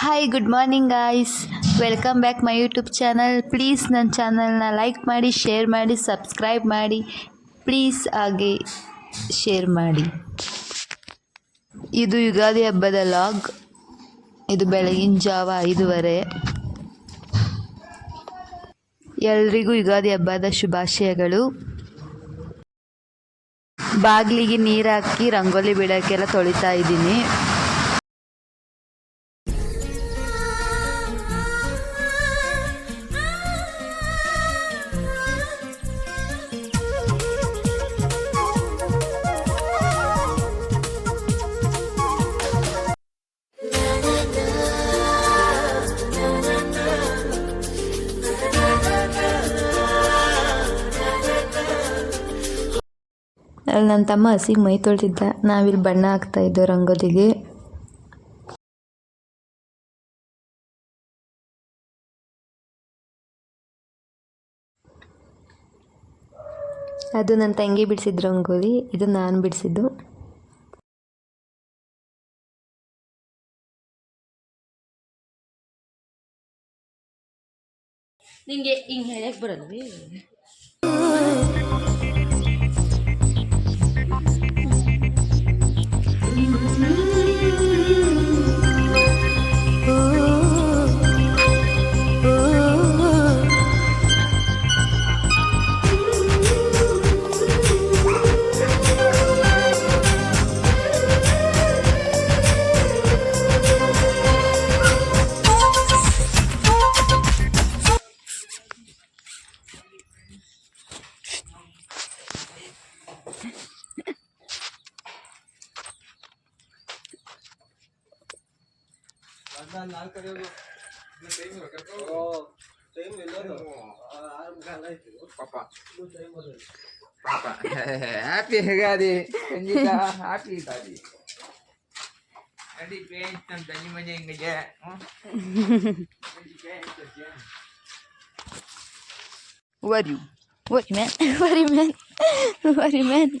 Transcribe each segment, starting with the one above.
Hi good morning guys welcome back my YouTube channel please ನನ್ನ ಚಾನಲ್ನ like ಮಾಡಿ share ಮಾಡಿ ಸಬ್ಸ್ಕ್ರೈಬ್ ಮಾಡಿ. ಪ್ಲೀಸ್ ಹಾಗೆ ಶೇರ್ ಮಾಡಿ. ಇದು ಯುಗಾದಿ ಹಬ್ಬದ ಲಾಗ್ ಇದು ಬೆಳಗಿನ ಜಾವ ಐದುವರೆ. ಎಲ್ರಿಗೂ ಯುಗಾದಿ ಹಬ್ಬದ ಶುಭಾಶಯಗಳು. ಬಾಗಿಲಿಗೆ ನೀರು ಹಾಕಿ, ರಂಗೋಲಿ ಬಿಡೋಕ್ಕೆಲ್ಲ ತೊಳಿತಾ ಇದ್ದೀನಿ. ಅಲ್ಲಿ ನನ್ನ ತಮ್ಮ ಹಸಿಗೆ ಮೈ ತೊಳ್ತಿದ್ದ ನಾವಿಲ್ಲಿ ಬಣ್ಣ ಹಾಕ್ತಾ ಇದ್ದೋ ರಂಗೋಲಿಗೆ. ಅದು ನನ್ನ ತಂಗಿ ಬಿಡಿಸಿದ್ದು ರಂಗೋಲಿ. ಇದು ನಾನು ಬಿಡಿಸಿದ್ದು. ನಿಂಗೆ ಹಿಂಗೆ ಹೇಳಕ್ಕೆ ಬರಲ್ವೇ? Happy hari. Kenapa? Happy tadi. Tadi pen tan tanya mana yang kerja? What you? What you meant? What you meant? What you meant?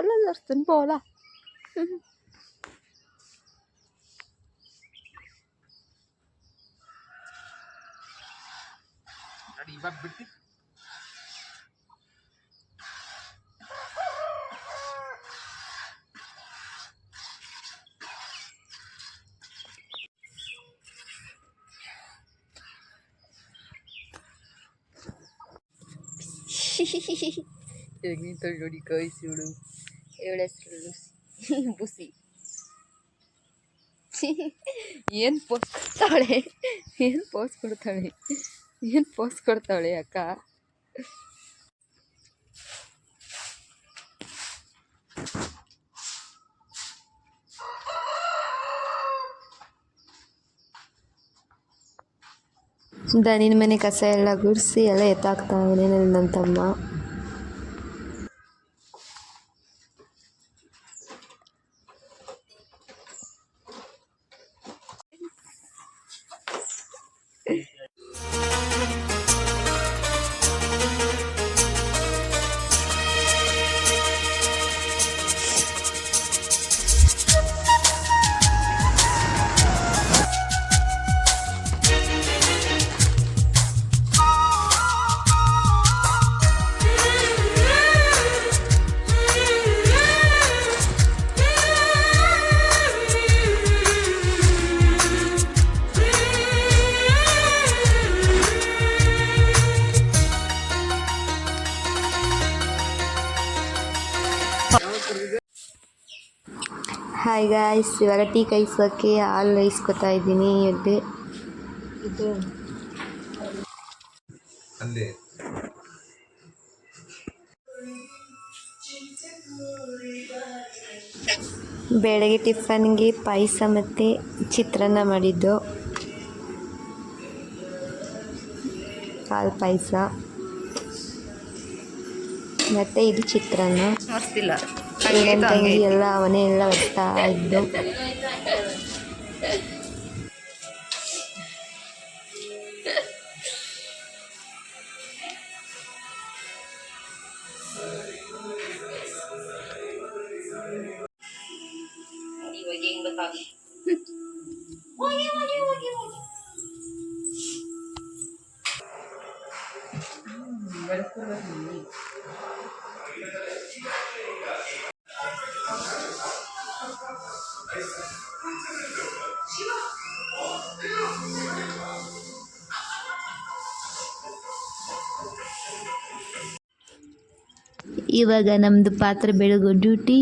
ರಮ ಇಲ್ಲ Bola Lorsten, bola. ನೋಡಿ ಇವಾಗ ಬಿಟ್ಟು ತೆಗಿ ನೋಡಿ ಕಳಿಸಿಡು ಇವಳ ಹೆಸರು ಬುಸಿ. ಏನು ಪೋಸ್ ಕೊಡ್ತಾಳೆ? ಏನು ಪೋಸ್ ಕೊಡ್ತಾಳೆ? ಏನು ಪೋಸ್ ಕೊಡ್ತಾಳೆ ಅಕ್ಕ? ದನಿನ ಮನೆ ಕಸ ಎಲ್ಲ ಗುಡಿಸಿ ಎಲ್ಲ ಎತ್ತಾಕ್ತಾವೆ ನನ್ನ ತಮ್ಮ. ಹಾಯ್ ಗಾಯ್ಸ್ ಇವಾಗ ಟೀ ಕಾಯಿಸೋಕ್ಕೆ ಹಾಲು ಇಸ್ಕೊತಾ ಇದ್ದೀನಿ ಎದ್ದೆ ಇದು. ಅಲ್ಲಿ. ಬೆಳಗ್ಗೆ ಟಿಫನ್ಗೆ ಪಾಯಸ ಮತ್ತು ಚಿತ್ರಾನ್ನ ಮಾಡಿದ್ದು. ಹಾಲು ಪಾಯಸ. ಮತ್ತು ಇದು ಚಿತ್ರಾನ್ನ. ಮಸ್ತಿಲ್ಲ ನನ್ನ ತಂಗಿ ಎಲ್ಲ ಅವನೇ ಎಲ್ಲ ಒತ್ತಾ ಇದ್ದು ಇವಾಗ ನಮ್ಮದು ಪಾತ್ರೆ ಬೆಳಗೋ ಡ್ಯೂಟಿ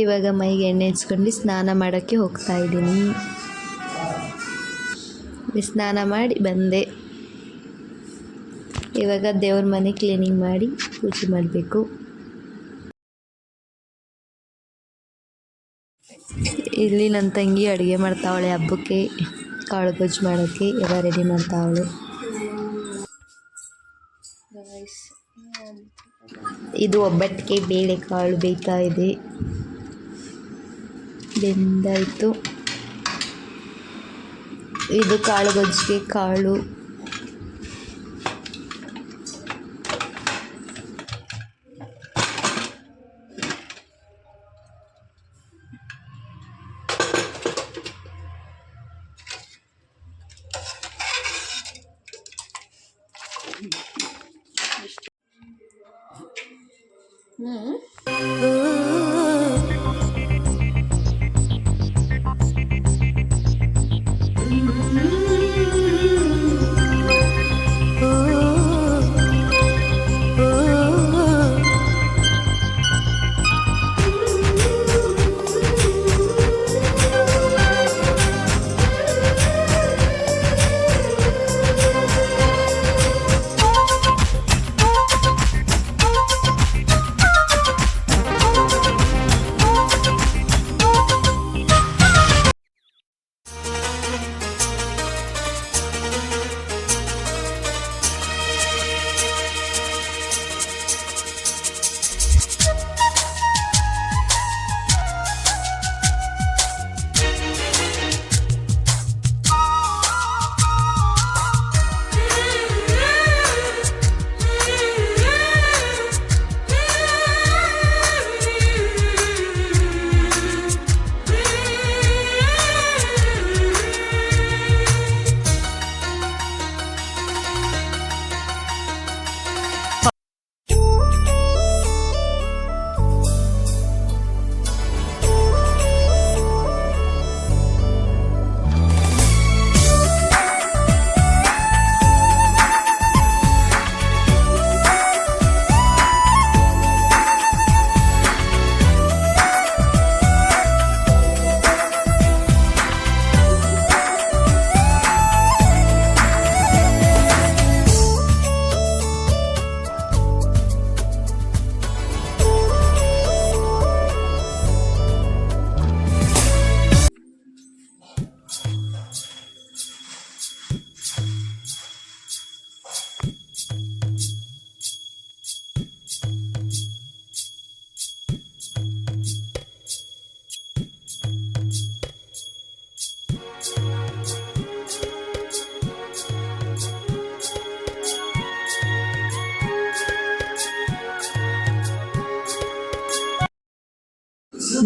ಇವಾಗ ಮೈಗೆ ಎಣ್ಣೆ ಹಚ್ಕೊಂಡು ಸ್ನಾನ ಮಾಡೋಕ್ಕೆ ಹೋಗ್ತಾ ಇದ್ದೀನಿ. ಸ್ನಾನ ಮಾಡಿ ಬಂದೆ. ಇವಾಗ ದೇವ್ರ ಮನೆ ಕ್ಲೀನಿಂಗ್ ಮಾಡಿ ಪೂಜೆ ಮಾಡಬೇಕು. ಇಲ್ಲಿ ನನ್ನ ತಂಗಿ ಅಡುಗೆ ಮಾಡ್ತಾವಳೆ, ಹಬ್ಬಕ್ಕೆ ಕಾಳು ಗೊಜ್ಜು ಮಾಡೋಕ್ಕೆ ಎಲ್ಲ ರೆಡಿ ಮಾಡ್ತಾವಳೆ. ಇದು ಒಬ್ಬಟ್ಟಿಗೆ ಬೇಳೆಕಾಳು ಬೇಯ್ತಾ ಇದೆ. ಬೆಂದಾಯಿತು. ಇದು ಕಾಳು ಗೊಜ್ಜಿಗೆ ಕಾಳು.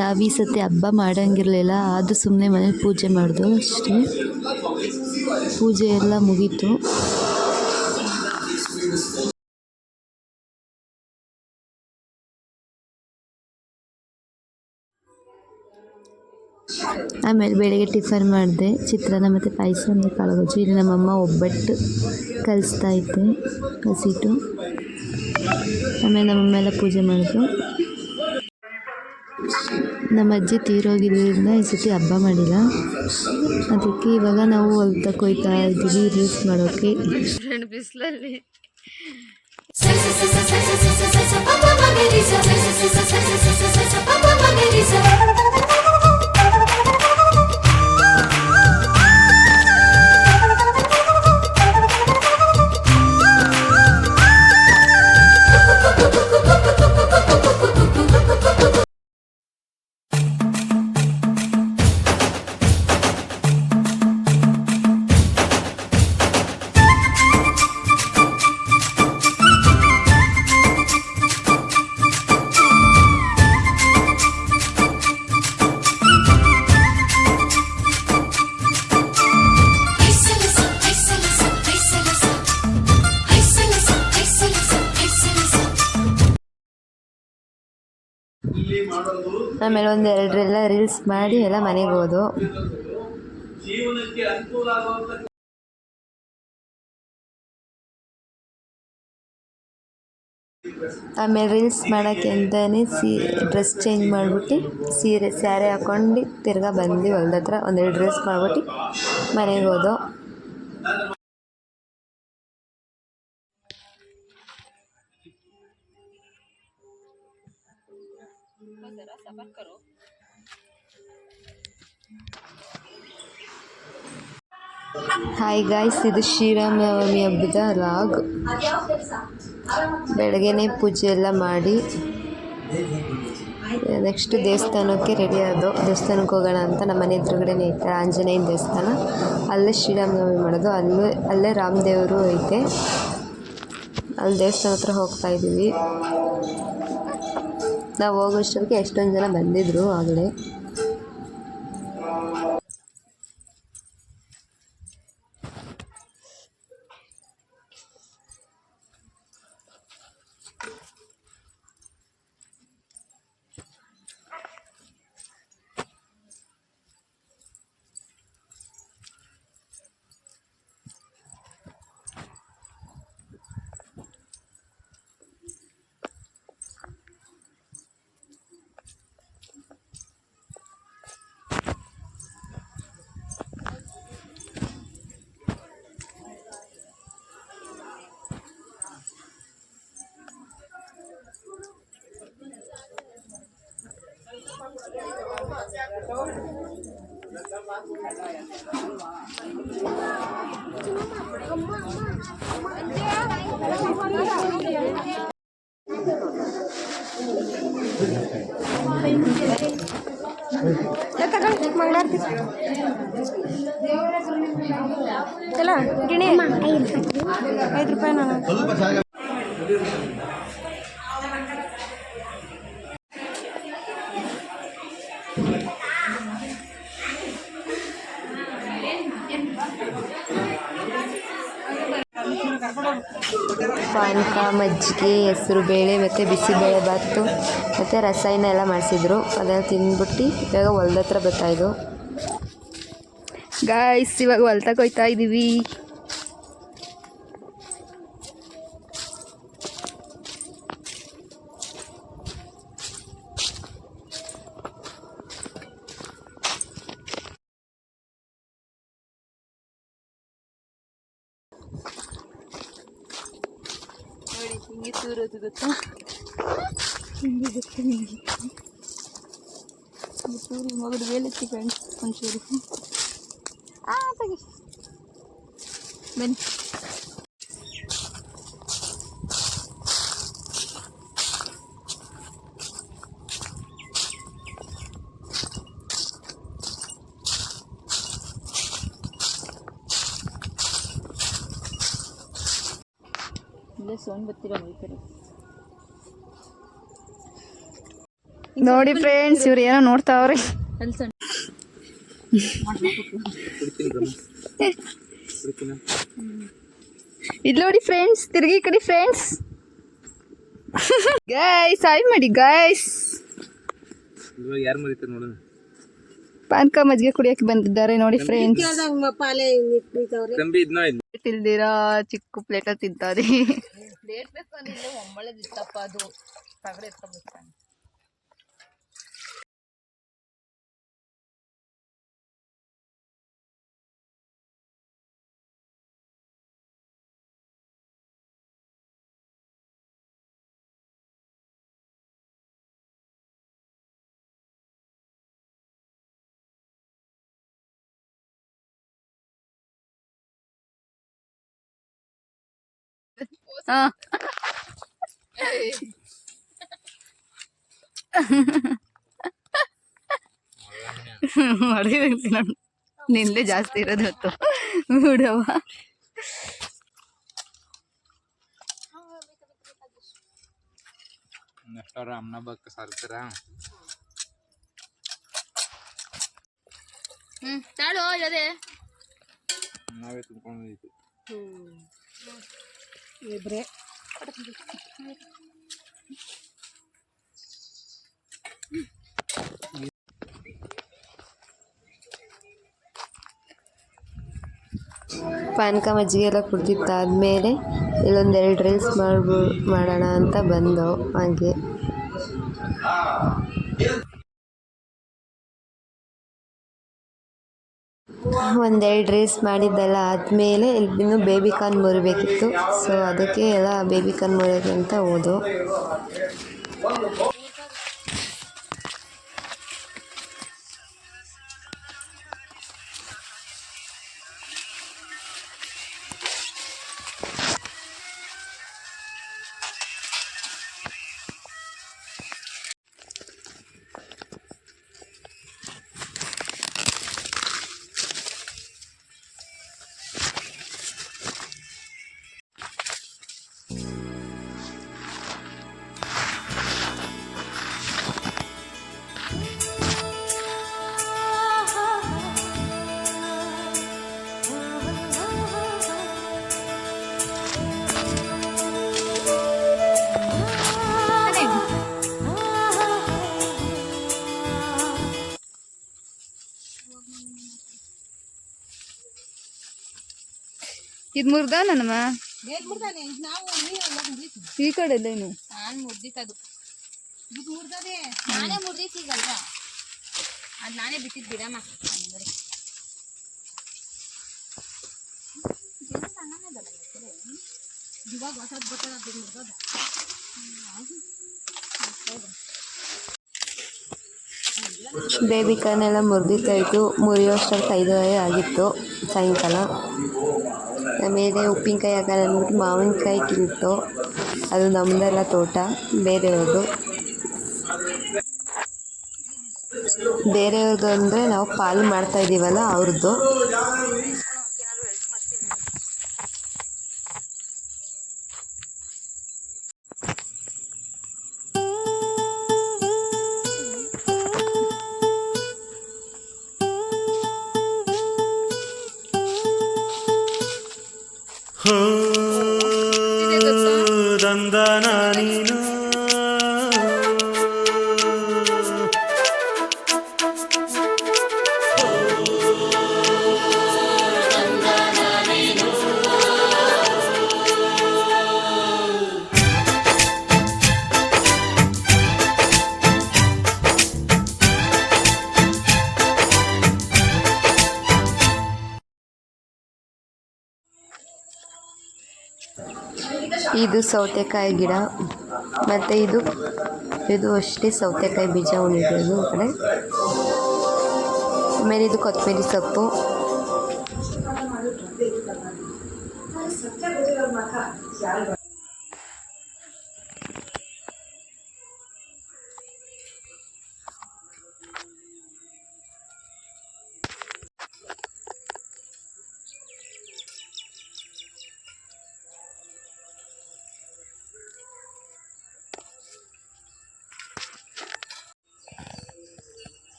ನಾವು ಈ ಸತಿ ಹಬ್ಬ ಮಾಡಂಗಿರಲಿಲ್ಲ, ಆದರೂ ಸುಮ್ಮನೆ ಮನೇಲಿ ಪೂಜೆ ಮಾಡಿದ್ವು ಅಷ್ಟೇ. ಪೂಜೆ ಎಲ್ಲ ಮುಗೀತು. ಆಮೇಲೆ ಬೆಳಿಗ್ಗೆ ಟಿಫನ್ ಮಾಡಿದೆ, ಚಿತ್ರಾನ್ನ ಮತ್ತು ಪಾಯಸ ಮತ್ತು ಇಲ್ಲಿ ನಮ್ಮಮ್ಮ ಒಬ್ಬಟ್ಟು ಕಲಿಸ್ತಾ ಇದ್ದೆ ಹಸಿಟ್ಟು ಆಮೇಲೆ ನಮ್ಮಮ್ಮ ಎಲ್ಲ ಪೂಜೆ ಮಾಡಿದ್ರು. ನಮ್ಮ ಅಜ್ಜಿ ತೀರೋಗಿದ್ದರಿಂದ ಈ ಸತಿ ಹಬ್ಬ ಮಾಡಿಲ್ಲ ಅದಕ್ಕೆ ಇವಾಗ ನಾವು ಹೊಲ್ದಕ್ಕೆ ಹೋಯ್ತಾ ಇದ್ದೀವಿ ರೀಲ್ಸ್ ಮಾಡೋಕ್ಕೆ ಬಿಸಿಲಲ್ಲಿ ಆಮೇಲೆ ಒಂದು ಎರಡರೆಲ್ಲ ರೀಲ್ಸ್ ಮಾಡಿ ಎಲ್ಲ ಮನೆಗೆ ಹೋದು. ಆಮೇಲೆ ರೀಲ್ಸ್ ಮಾಡೋಕ್ಕೆ ಅಂತಲೇ ಸೀ ಡ್ರೆಸ್ ಚೇಂಜ್ ಮಾಡಿಬಿಟ್ಟು ಸೀರೆ ಸ್ಯಾರಿ ಹಾಕ್ಕೊಂಡು ತಿರ್ಗಾ ಬಂದು ಹೊಲ್ದ ಹತ್ರ ಒಂದೆರಡು ಡ್ರೆಸ್ ಮಾಡಿಬಿಟ್ಟು ಮನೆಗೆ ಹೋದೋ. ಹಾಯ್ ಗಾಯ್ಸ್ ಇದು ಶ್ರೀರಾಮನವಮಿ ಹಬ್ಬದ ಲಾಗ್ ಬೆಳಗ್ಗೆನೆ ಪೂಜೆ ಎಲ್ಲ ಮಾಡಿ. ನೆಕ್ಸ್ಟ್ ದೇವಸ್ಥಾನಕ್ಕೆ ರೆಡಿ ಆದೋ ದೇವಸ್ಥಾನಕ್ಕೆ ಹೋಗೋಣ ಅಂತ ನಮ್ಮ ಮನೆ ಎದುರುಗಡೆನೇ ಐತೆ ಆಂಜನೇಯನ ದೇವಸ್ಥಾನ. ಅಲ್ಲೇ ಶ್ರೀರಾಮನವಮಿ ಮಾಡೋದು. ಅಲ್ಲೂ, ಅಲ್ಲೇ ರಾಮದೇವರು ಐತೆ. ಅಲ್ಲಿ ದೇವಸ್ಥಾನ ಹತ್ರ ಹೋಗ್ತಾ ಇದ್ದೀವಿ. ನಾವು ಹೋಗೋಷ್ಟೊತ್ತಿಗೆ ಎಷ್ಟೊಂದು ಜನ ಬಂದಿದ್ದರು ಆಗಲೇ. ಐದು ರೂಪಾಯಿ ನಾನು ಮಜ್ಜಿಗೆ ಹೆಸರು ಬೇಳೆ ಮತ್ತು ಬಿಸಿಬೇಳೆ ಬಾತು ಮತ್ತು ರಸಾಯನ ಎಲ್ಲ ಮಾಡಿಸಿದ್ರು. ಅದನ್ನು ತಿಂದ್ಬಿಟ್ಟು ಇವಾಗ ಹೊಲ್ದ ಹತ್ರ ಬರ್ತಾಯಿದ್ದು ಗಾಯ್ಸ್ ಇವಾಗ ಹೊಲ್ತಕ್ಕೆ ಹೋಯ್ತಾ ಇದ್ದೀವಿ aracılıkta şimdi beklemeyin. చూడు మొదటి వేలెత్తి కొంచెం ఆ తగ్గి ಸೋನ್ ಬರ್ತಿರೋ ಹೋಗ್ತಾರೆ ನೋಡಿ ಫ್ರೆಂಡ್ಸ್ ಇವ್ರು ಏನೋ ನೋಡ್ತಾವ್ರಿ. ಇಲ್ಲಿ ನೋಡಿ ಫ್ರೆಂಡ್ಸ್ ತಿರುಗಿ ಈ ಕಡೆ ಫ್ರೆಂಡ್ಸ್ ಗೈಸ್ ಆಯ್ ಮಾಡಿ ಗೈಸ್ ಯಾರು ಮರಿತಾರೆ ನೋಡೋಣ? ಪಾನಕ ಮಜ್ಜಿಗೆ ಕುಡಿಯಕ್ಕೆ ಬಂದಿದ್ದಾರೆ ನೋಡಿ ಫ್ರೆಂಡ್ಸ್ ತಿಲ್ದಿರ ಚಿಕ್ಕ ಪ್ಲೇಟಲ್ಲಿ ತಿಂತಾರೆ ಹಾ. ಹೊಡಿಬೇಕು ನಾನು ನಿಂದೆ ಜಾಸ್ತಿ ಇರೋದು ಹೊತ್ತು ಬಿಡವ ನೆಕ್ಸ್ಟ್ ಅಮ್ಮನ ಬಕ್ಕ ಸಾರ್ತಾರ ಹ್ಮ್ ತಾಳು ಅದೇ. ನಾವೇ ತುಂಬ್ಕೊಂಡು ಇಬ್ರೆ ಪಾನಕ ಮಜ್ಜಿಗೆ ಎಲ್ಲ ಕುಡ್ದಿದ್ದಾದ್ಮೇಲೆ ಇಲ್ಲೊಂದು ಎರಡು ರೀಲ್ಸ್ ಮಾಡ್ಬೋ ಮಾಡೋಣ ಅಂತ ಬಂದವು ಹಾಗೆ. ಒಂದೆರಡು ಡ್ರೆಸ್ ಮಾಡಿದ್ದೆಲ್ಲ ಆದಮೇಲೆ ಇನ್ನು ಬೇಬಿ ಕಾರ್ನ್ ಮುರಿಬೇಕಿತ್ತು. ಸೊ ಅದಕ್ಕೆ ಎಲ್ಲ ಬೇಬಿ ಕಾರ್ನ್ ಮುರಿಯೋಕ್ಕೆ ಅಂತ ಹೋದು ಇದು ಮುರ್ದ ನನ್ನಮ್ಮ ಬೇಗ ಬಿಡ್ತಾನೆ ನಾವು ನೀವೆಲ್ಲ ಮುಗಿಸಿ ಈ ಕಡೆ ಏನು? ನಾನು ಮುರ್ದಿತ್ತದು ಇದು ಮುರ್ದದೆ. ನಾನೇ ಮುರ್ದಿದ್ದೀಗಲ್ವಾ ಅದು ನಾನೇ ಬಿಟ್ಟಿದ್ದು ಬಿಡಮ್ಮ ಅಂದ್ರೆ ಇವಾಗ ಹೊಸದು ಬರ್ತದ ಅದು ಮುರ್ದದ. ಬೇಬಿ ಕಾರ್ನ್ ಎಲ್ಲ ಮುರಿದಿತ್ತಾಯಿತು ಮುರಿಯೋಷ್ಟೊತ್ತು ಐದುವರೆ ಆಗಿತ್ತು. ಸಾಯಂಕಾಲ. ಆಮೇಲೆ ಉಪ್ಪಿನಕಾಯಿ ಹಾಕಲ್ಲ ಅಂದ್ಬಿಟ್ಟು ಮಾವಿನಕಾಯಿ ಕಿತ್ತು ಅದು ನಮ್ಮದೆಲ್ಲ ತೋಟ, ಬೇರೆಯವ್ರದ್ದು. ಬೇರೆಯವ್ರದ್ದು ಅಂದರೆ ನಾವು ಪಾಲು ಮಾಡ್ತಾ ಇದ್ದೀವಲ್ಲ ಅವ್ರದ್ದು. ದಂದನ ನೀನು ಇದು ಸೌತೆಕಾಯಿ ಗಿಡ. ಮತ್ತೆ ಇದು ಇದು ಅಷ್ಟೇ ಸೌತೆಕಾಯಿ ಬೀಜ ಉಳಿದಿರೋದು ಕಡೆ. ಆಮೇಲೆ ಇದು ಕೊತ್ತಂಬರಿ ಸೊಪ್ಪು.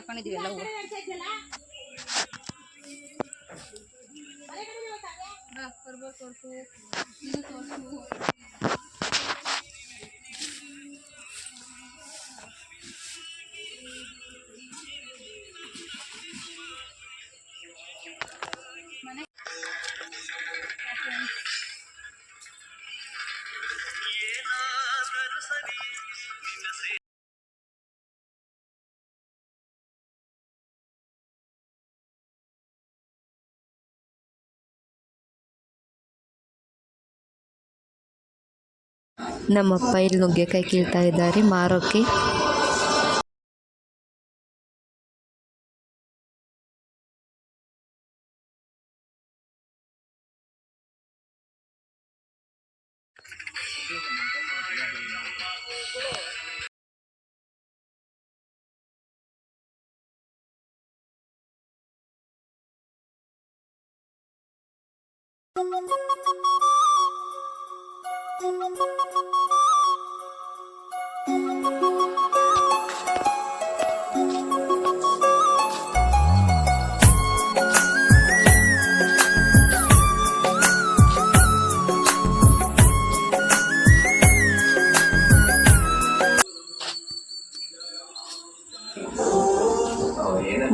ಹಾಕೊಂಡಿದೀವಿ ಎಲ್ಲ ಹೂವು ಬಾ, ಕರ್ಬೇವು ತೋರ್ಸು ಇದು ತೋರ್ಸು ನಮ್ಮಪ್ಪ ಇಲ್ಲಿ ನುಗ್ಗೆಕಾಯಿ ಕೀಳ್ತಾ ಇದ್ದಾರೆ. ಮಾರೋಕ್ಕೆ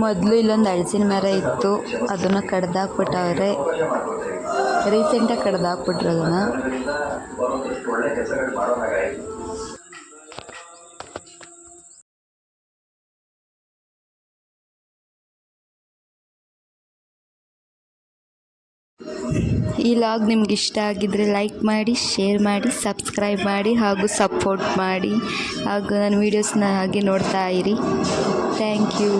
ಮೊದಲು ಇಲ್ಲೊಂದು ಹಳ್ಸಿನ ಮರ ಇತ್ತು. ಅದನ್ನು ಕಡ್ದಾಕ್ಬಿಟ್ಟವ್ರೆ. ರೀಸೆಂಟಾಗಿ ಕಡ್ದಾಕ್ಬಿಟ್ರು ಅದನ್ನು. ಈ ಲಾಗ್ ನಿಮ್ಗೆ ಇಷ್ಟ ಆಗಿದ್ರೆ ಲೈಕ್ ಮಾಡಿ ಶೇರ್ ಮಾಡಿ ಸಬ್ಸ್ಕ್ರೈಬ್ ಮಾಡಿ ಹಾಗೂ ಸಪೋರ್ಟ್ ಮಾಡಿ ಹಾಗೂ ನನ್ನ ವೀಡಿಯೋಸ್ನ ಹಾಗೆ ನೋಡ್ತಾ ಇರಿ. Thank you